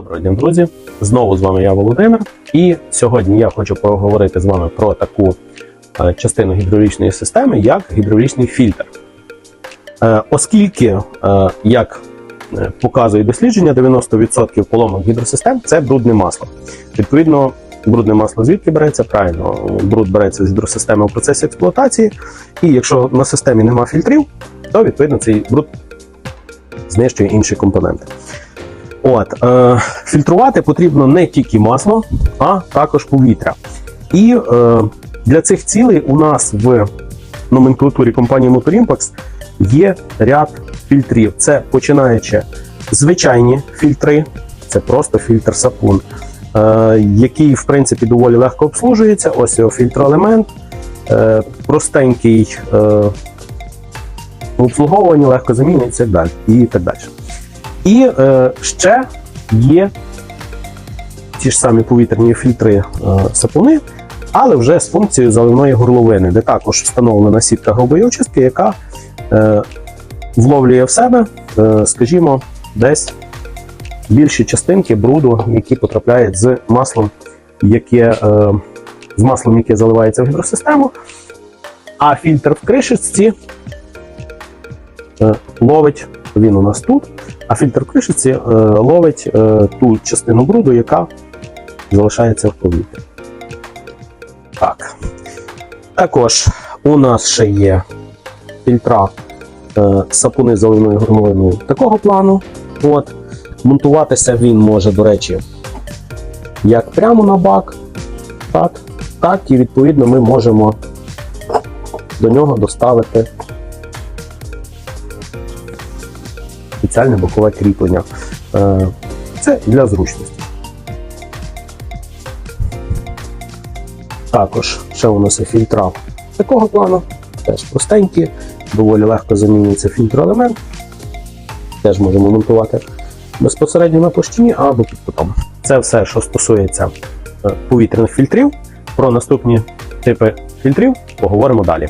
Доброго дня, друзі! Знову з вами я Володимир, і сьогодні я хочу поговорити з вами про таку е, частину гідравлічної системи, як гідравлічний фільтр. Е, Оскільки, е, як показує дослідження, 90% поломок гідросистем це брудне масло. Відповідно, брудне масло звідки береться? Правильно, бруд береться з гідросистеми в процесі експлуатації, і якщо на системі нема фільтрів, то відповідно цей бруд знищує інші компоненти. От, е, фільтрувати потрібно не тільки масло, а також повітря. І е, для цих цілей у нас в номенклатурі компанії Motorimpex є ряд фільтрів. Це починаючи звичайні фільтри, це просто фільтр сапун, е, який, в принципі, доволі легко обслужується. Ось його фільтроелемент, е, простенький е, в обслуговуванні, легко замінюється і так далі. І е, ще є ті ж самі повітряні фільтри е, сапуни, але вже з функцією заливної горловини, де також встановлена сітка грубої очистки, яка е, вловлює в себе, е, скажімо, десь більші частинки бруду, які потрапляють з маслом, яке, е, з маслом, яке заливається в гідросистему. А фільтр в кришечці е, ловить, він у нас тут, а фільтр в кришечці е, ловить е, ту частину бруду, яка залишається в повітрі. Так. Також у нас ще є фільтра е, сапуни з заливною гормовиною такого плану. От. Монтуватися він може, до речі, як прямо на бак, так, так і відповідно ми можемо до нього доставити спеціальне бокове кріплення. Е, Це для зручності. Також ще у нас є фільтра такого плану, теж простенькі, доволі легко замінюється фільтроелемент. Теж можемо монтувати безпосередньо на площині або під кутом. Це все, що стосується е, повітряних фільтрів. Про наступні типи фільтрів поговоримо далі.